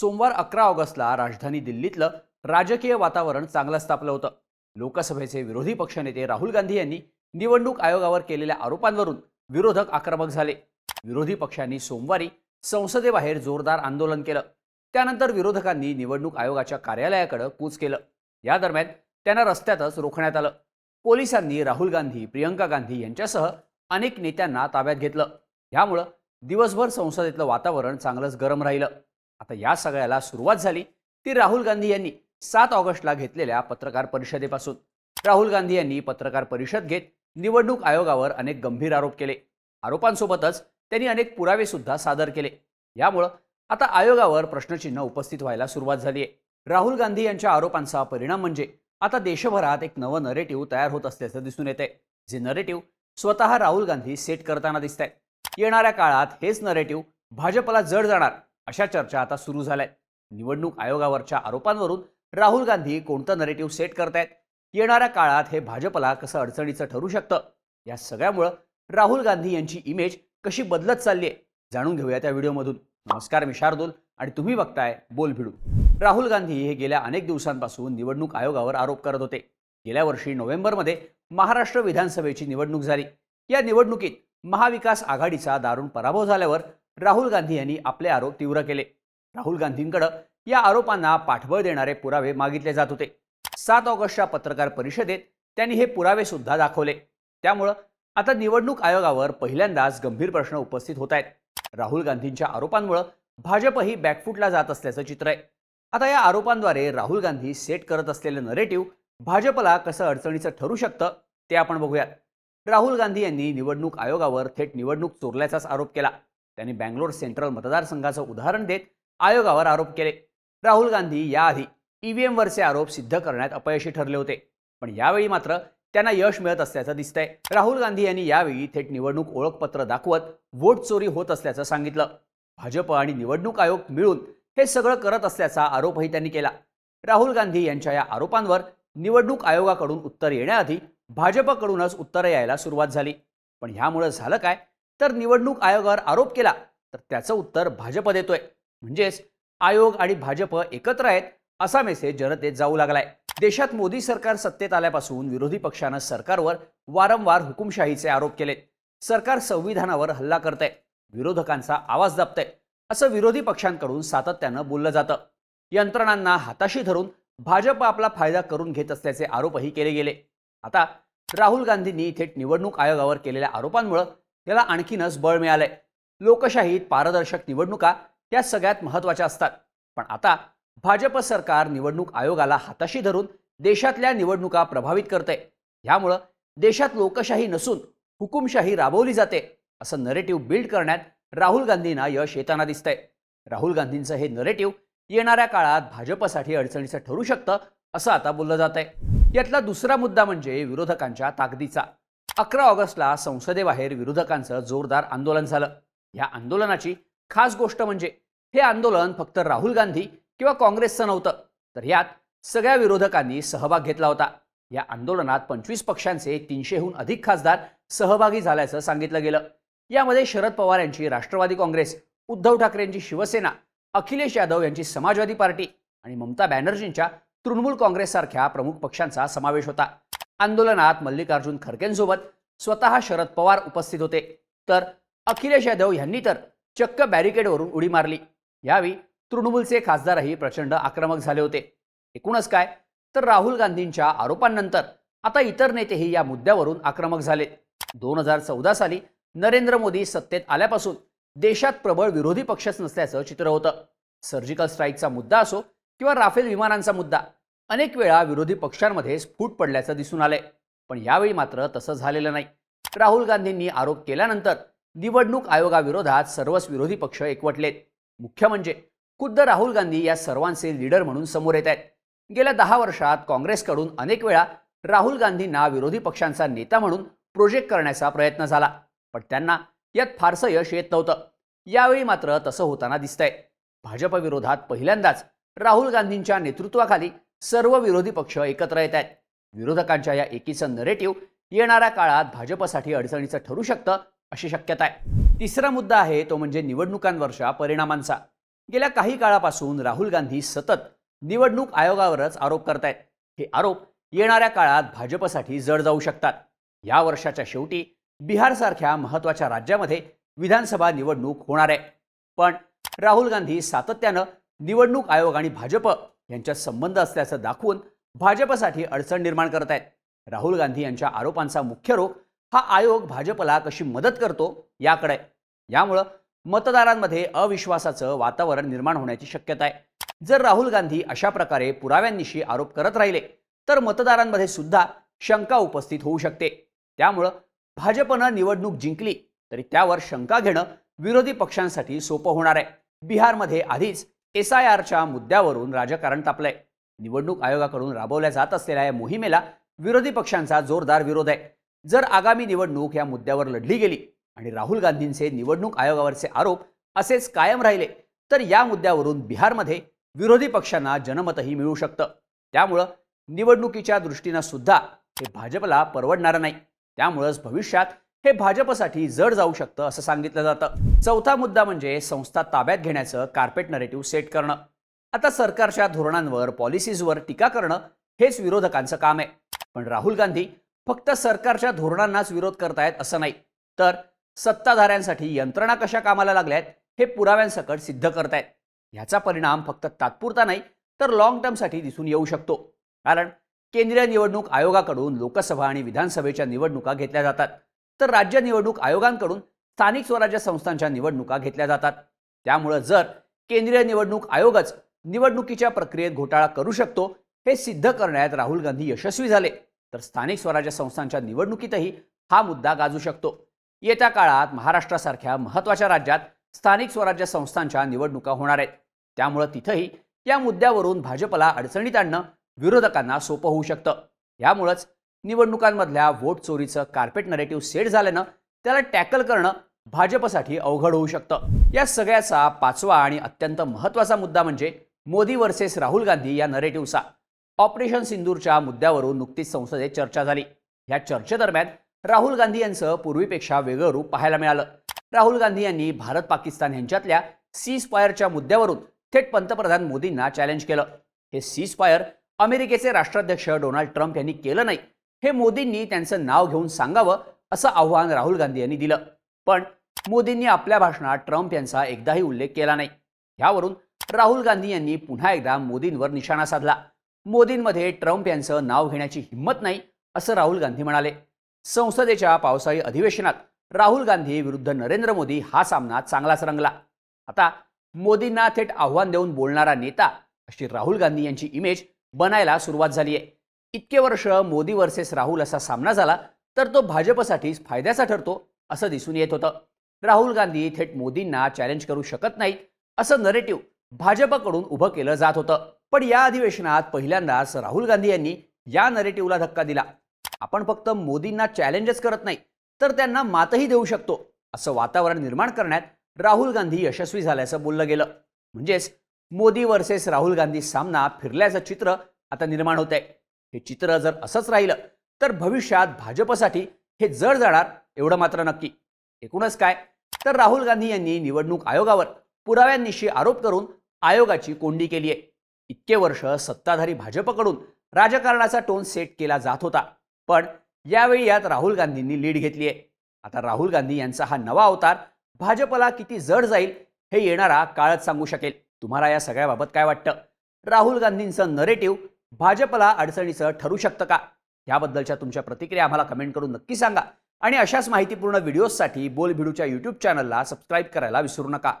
सोमवार अकरा ऑगस्टला राजधानी दिल्लीतलं राजकीय वातावरण चांगलंच तापलं होतं. लोकसभेचे विरोधी पक्षनेते राहुल गांधी यांनी निवडणूक आयोगावर केलेल्या आरोपांवरून विरोधक आक्रमक झाले. विरोधी पक्षांनी सोमवारी संसदेबाहेर जोरदार आंदोलन केलं. त्यानंतर विरोधकांनी निवडणूक आयोगाच्या कार्यालयाकडे कूच केलं. या दरम्यान त्यांना रस्त्यातच रोखण्यात आलं. पोलिसांनी राहुल गांधी प्रियंका गांधी यांच्यासह अनेक नेत्यांना ताब्यात घेतलं. यामुळं दिवसभर संसदेतलं वातावरण चांगलंच गरम राहिलं. आता या सगळ्याला सुरुवात झाली ती राहुल गांधी यांनी सात ऑगस्टला घेतलेल्या पत्रकार परिषदेपासून. राहुल गांधी यांनी पत्रकार परिषद घेत निवडणूक आयोगावर अनेक गंभीर आरोप केले. आरोपांसोबतच त्यांनी अनेक पुरावे सुद्धा सादर केले. यामुळं आता आयोगावर प्रश्नचिन्ह उपस्थित व्हायला सुरुवात झाली आहे राहुल गांधी यांच्या आरोपांचा परिणाम म्हणजे आता देशभरात एक नवं नरेटिव्ह तयार होत असल्याचं दिसून येत आहे जे नरेटिव्ह स्वतः राहुल गांधी सेट करताना दिसत आहेत येणाऱ्या काळात हेच नरेटिव्ह भाजपला जड जाणार. अशा चर्चा आता सुरू झाल्या निवडणूक आयोगावरच्या आरोपांवरून राहुल गांधी कोणतं नरेटिव्ह सेट करतायत? येणाऱ्या काळात हे भाजपला कसं अडचणीचं ठरू शकतं? या सगळ्यामुळं राहुल गांधी यांची इमेज कशी बदलत चालली आहे जाणून घेऊया त्या व्हिडिओमधून. नमस्कार मी शार्दूल आणि तुम्ही बघताय बोल भिडू. राहुल गांधी हे गेल्या अनेक दिवसांपासून निवडणूक आयोगावर आरोप करत होते. गेल्या वर्षी नोव्हेंबरमध्ये महाराष्ट्र विधानसभेची निवडणूक झाली. या निवडणुकीत महाविकास आघाडीचा दारुण पराभव झाल्यावर राहुल गांधी यांनी आपले आरोप तीव्र केले. राहुल गांधींकडे या आरोपांना पाठबळ देणारे पुरावे मागितले जात होते. सात ऑगस्टच्या पत्रकार परिषदेत त्यांनी हे पुरावे सुद्धा दाखवले. त्यामुळं आता निवडणूक आयोगावर पहिल्यांदाच गंभीर प्रश्न उपस्थित होत आहेत. राहुल गांधींच्या आरोपांमुळे भाजपही बॅकफुटला जात असल्याचं चित्र आहे. आता या आरोपांद्वारे राहुल गांधी सेट करत असलेलं नरेटिव्ह भाजपला कसं अडचणीचं ठरू शकतं ते आपण बघूयात. राहुल गांधी यांनी निवडणूक आयोगावर थेट निवडणूक चोरल्याचाच आरोप केला. त्यांनी बँगलोर सेंट्रल मतदारसंघाचं उदाहरण देत आयोगावर आरोप केले. राहुल गांधी याआधी ईव्हीएमवरचे आरोप सिद्ध करण्यात अपयशी ठरले होते. पण यावेळी मात्र त्यांना यश मिळत असल्याचं दिसतंय. राहुल गांधी यांनी यावेळी थेट निवडणूक ओळखपत्र दाखवत वोट चोरी होत असल्याचं सांगितलं. भाजप आणि निवडणूक आयोग मिळून हे सगळं करत असल्याचा आरोपही त्यांनी केला. राहुल गांधी यांच्या या आरोपांवर निवडणूक आयोगाकडून उत्तर येण्याआधी भाजपकडूनच उत्तरं यायला सुरुवात झाली. पण ह्यामुळं झालं काय? तर निवडणूक आयोगावर आरोप केला. तर त्याचं उत्तर भाजप देतोय. म्हणजेच आयोग आणि भाजप एकत्र आहेत असा मेसेज जनतेत जाऊ लागलाय. देशात मोदी सरकार सत्तेत आल्यापासून विरोधी पक्षानं सरकारवर वारंवार हुकुमशाहीचे आरोप केलेत सरकार संविधानावर हल्ला करतंय. विरोधकांचा आवाज दाबतंय. असं विरोधी पक्षांकडून सातत्यानं बोललं जातं. यंत्रणांना हाताशी धरून भाजप आपला फायदा करून घेत असल्याचे आरोपही केले गेले. आता राहुल गांधींनी थेट निवडणूक आयोगावर केलेल्या आरोपांमुळे याला आणखीनच बळ मिळालंय. लोकशाहीत पारदर्शक निवडणुका या सगळ्यात महत्त्वाच्या असतात. पण आता भाजप सरकार निवडणूक आयोगाला हाताशी धरून देशातल्या निवडणुका प्रभावित करते यामुळं देशात लोकशाही नसून हुकुमशाही राबवली जाते असं नरेटिव्ह बिल्ड करण्यात राहुल गांधींना यश येताना दिसतंय. राहुल गांधींचं हे नरेटिव्ह येणाऱ्या काळात भाजपसाठी अडचणीचं ठरू शकतं असं आता बोललं जात आहे यातला दुसरा मुद्दा म्हणजे विरोधकांच्या ताकदीचा. अकरा ऑगस्टला संसदेबाहेर विरोधकांचं जोरदार आंदोलन झालं. या आंदोलनाची खास गोष्ट म्हणजे हे आंदोलन फक्त राहुल गांधी किंवा काँग्रेसचं नव्हतं तर यात सगळ्या विरोधकांनी सहभाग घेतला होता. या आंदोलनात पंचवीस पक्षांचे तीनशेहून अधिक खासदार सहभागी झाल्याचं सांगितलं गेलं. यामध्ये शरद पवार यांची राष्ट्रवादी काँग्रेस उद्धव ठाकरे यांची शिवसेना अखिलेश यादव यांची समाजवादी पार्टी आणि ममता बॅनर्जींच्या तृणमूल काँग्रेससारख्या प्रमुख पक्षांचा समावेश होता. आंदोलनात मल्लिकार्जुन खरगेंसोबत स्वतः शरद पवार उपस्थित होते. तर अखिलेश यादव यांनी तर चक्क बॅरिकेडवरून उडी मारली. यावेळी तृणमूलचे खासदारही प्रचंड आक्रमक झाले होते. एकूणच काय? तर राहुल गांधींच्या आरोपांनंतर आता इतर नेतेही या मुद्द्यावरून आक्रमक झाले. दोन हजार चौदा साली नरेंद्र मोदी सत्तेत आल्यापासून देशात प्रबळ विरोधी पक्षच नसल्याचं चित्र होतं. सर्जिकल स्ट्राईकचा मुद्दा असो किंवा राफेल विमानांचा मुद्दा अनेक वेळा विरोधी पक्षांमध्ये स्फूट पडल्याचं दिसून आलंय पण यावेळी मात्र तसं झालेलं नाही. राहुल गांधींनी आरोप केल्यानंतर निवडणूक आयोगाविरोधात सर्वच विरोधी पक्ष एकवटलेत. मुख्य म्हणजे खुद्द राहुल गांधी या सर्वांचे लीडर म्हणून समोर येत आहेत. गेल्या दहा वर्षात काँग्रेसकडून अनेक वेळा राहुल गांधींना विरोधी पक्षांचा नेता म्हणून प्रोजेक्ट करण्याचा प्रयत्न झाला पण त्यांना यात फारसं यश येत नव्हतं. यावेळी मात्र तसं होताना दिसतंय. भाजपविरोधात पहिल्यांदाच राहुल गांधींच्या नेतृत्वाखाली सर्व विरोधी पक्ष एकत्र येत आहेत. विरोधकांच्या या एकीचं नरेटिव्ह येणाऱ्या काळात भाजपसाठी अडचणीचं ठरू शकतं अशी शक्यता आहे. तिसरा मुद्दा आहे तो म्हणजे निवडणुकांवरच्या परिणामांचा. गेल्या काही काळापासून राहुल गांधी सतत निवडणूक आयोगावरच आरोप करतायत. हे आरोप येणाऱ्या काळात भाजपसाठी जड जाऊ शकतात. या वर्षाच्या शेवटी बिहारसारख्या महत्त्वाच्या राज्यामध्ये विधानसभा निवडणूक होणार आहे. पण राहुल गांधी सातत्यानं निवडणूक आयोग आणि भाजप यांच्यात संबंध असल्याचं दाखवून भाजपसाठी अडचण निर्माण करत आहेत. राहुल गांधी यांच्या आरोपांचा मुख्य रोख हा आयोग भाजपला कशी मदत करतो याकडे यामुळं मतदारांमध्ये अविश्वासाचं वातावरण निर्माण होण्याची शक्यता आहे. जर राहुल गांधी अशा प्रकारे पुराव्यांनिशी आरोप करत राहिले तर मतदारांमध्ये सुद्धा शंका उपस्थित होऊ शकते. त्यामुळं भाजपनं निवडणूक जिंकली तरी त्यावर शंका घेणं विरोधी पक्षांसाठी सोपं होणार आहे. बिहारमध्ये आधीच एस आय आरच्या मुद्द्यावरून राजकारण तापलंय. निवडणूक आयोगाकडून राबवल्या जात असलेल्या या मोहिमेला विरोधी पक्षांचा जोरदार विरोध आहे. जर आगामी निवडणूक या मुद्द्यावर लढली गेली आणि राहुल गांधींचे निवडणूक आयोगावरचे आरोप असेच कायम राहिले तर या मुद्द्यावरून बिहारमध्ये विरोधी पक्षांना जनमतही मिळू शकतं. त्यामुळं निवडणुकीच्या दृष्टीनं सुद्धा हे भाजपला परवडणारं नाही. त्यामुळंच भविष्यात हे भाजपसाठी जड जाऊ शकतं असं सांगितलं जातं. चौथा मुद्दा म्हणजे संस्था ताब्यात घेण्याचं कार्पेट नरेटिव्ह सेट करणं. आता सरकारच्या धोरणांवर पॉलिसीजवर टीका करणं हेच विरोधकांचं काम आहे. पण राहुल गांधी फक्त सरकारच्या धोरणांनाच विरोध करतायत असं नाही. तर सत्ताधाऱ्यांसाठी यंत्रणा कशा कामाला लागल्यात हे पुराव्यांसकट सिद्ध करतायत. ह्याचा परिणाम फक्त तात्पुरता नाही तर लॉंग टर्मसाठी दिसून येऊ शकतो. कारण केंद्रीय निवडणूक आयोगाकडून लोकसभा आणि विधानसभेच्या निवडणुका घेतल्या जातात. तर राज्य निवडणूक आयोगांकडून स्थानिक स्वराज्य संस्थांच्या निवडणुका घेतल्या जातात. त्यामुळं जर केंद्रीय निवडणूक आयोगच निवडणुकीच्या प्रक्रियेत घोटाळा करू शकतो हे सिद्ध करण्यात राहुल गांधी यशस्वी झाले. तर स्थानिक स्वराज्य संस्थांच्या निवडणुकीतही हा मुद्दा गाजू शकतो. येत्या काळात महाराष्ट्रासारख्या महत्त्वाच्या राज्यात स्थानिक स्वराज्य संस्थांच्या निवडणुका होणार आहेत. त्यामुळं तिथंही या मुद्द्यावरून भाजपला अडचणीत आणणं विरोधकांना सोपं होऊ शकतं. यामुळंच निवडणुकांमधल्या वोट चोरीचं कार्पेट नरेटिव्ह सेट झाल्यानं त्याला टॅकल करणं भाजपसाठी अवघड होऊ शकतं. या सगळ्याचा पाचवा आणि अत्यंत महत्त्वाचा मुद्दा म्हणजे मोदी वर्सेस राहुल गांधी या नरेटिव्हचा ऑपरेशन सिंदूरच्या मुद्द्यावरून नुकतीच संसदेत चर्चा झाली. या चर्चेदरम्यान राहुल गांधी यांचं पूर्वीपेक्षा वेगळं रूप पाहायला मिळालं. राहुल गांधी यांनी भारत पाकिस्तान यांच्यातल्या सीज फायरच्या मुद्द्यावरून थेट पंतप्रधान मोदींना चॅलेंज केलं. हे सीज फायर अमेरिकेचे राष्ट्राध्यक्ष डोनाल्ड ट्रम्प यांनी केलं नाही. हे मोदींनी त्यांचं नाव घेऊन सांगावं असं आव्हान राहुल गांधी यांनी दिलं. पण मोदींनी आपल्या भाषणात ट्रम्प यांचा एकदाही उल्लेख केला नाही. यावरून राहुल गांधी यांनी पुन्हा एकदा मोदींवर निशाणा साधला. मोदींमध्ये ट्रम्प यांचं नाव घेण्याची हिंमत नाही असं राहुल गांधी म्हणाले. संसदेच्या पावसाळी अधिवेशनात राहुल गांधी विरुद्ध नरेंद्र मोदी हा सामना चांगलाच रंगला. आता मोदींना थेट आव्हान देऊन बोलणारा नेता अशी राहुल गांधी यांची इमेज बनायला सुरुवात झाली आहे इतके वर्ष मोदी वर्सेस राहुल असा सामना झाला तर तो भाजपसाठीच फायद्याचा ठरतो असं दिसून येत होतं. राहुल गांधी थेट मोदींना चॅलेंज करू शकत नाहीत असं नरेटिव्ह भाजपकडून उभं केलं जात होतं. पण या अधिवेशनात पहिल्यांदाच राहुल गांधी यांनी या नरेटिव्हला धक्का दिला. आपण फक्त मोदींना चॅलेंजच करत नाही तर त्यांना मातही देऊ शकतो असं वातावरण निर्माण करण्यात राहुल गांधी यशस्वी झाल्याचं बोललं गेलं. म्हणजेच मोदी वर्सेस राहुल गांधी सामना फिरल्याचं चित्र आता निर्माण होत आहे हे चित्र जर असंच राहिलं तर भविष्यात भाजपसाठी हे जड जाणार एवढं मात्र नक्की. एकूणच काय? तर राहुल गांधी यांनी निवडणूक आयोगावर पुराव्यांनिशी आरोप करून आयोगाची कोंडी केली आहे इतके वर्ष सत्ताधारी भाजपकडून राजकारणाचा टोन सेट केला जात होता. पण यावेळी यात राहुल गांधींनी लीड घेतली आहे आता राहुल गांधी यांचा हा नवा अवतार भाजपला किती जड जाईल हे येणारा काळच सांगू शकेल. तुम्हाला या सगळ्याबाबत काय वाटतं? राहुल गांधींचं नरेटिव्ह भाजपला अडचणीचं ठरू शकतं का? याबद्दलच्या तुमच्या प्रतिक्रिया आम्हाला कमेंट करून नक्की सांगा. आणि अशाच माहितीपूर्ण व्हिडिओजसाठी बोलभिडूच्या यूट्यूब चॅनलला सबस्क्राईब करायला विसरू नका.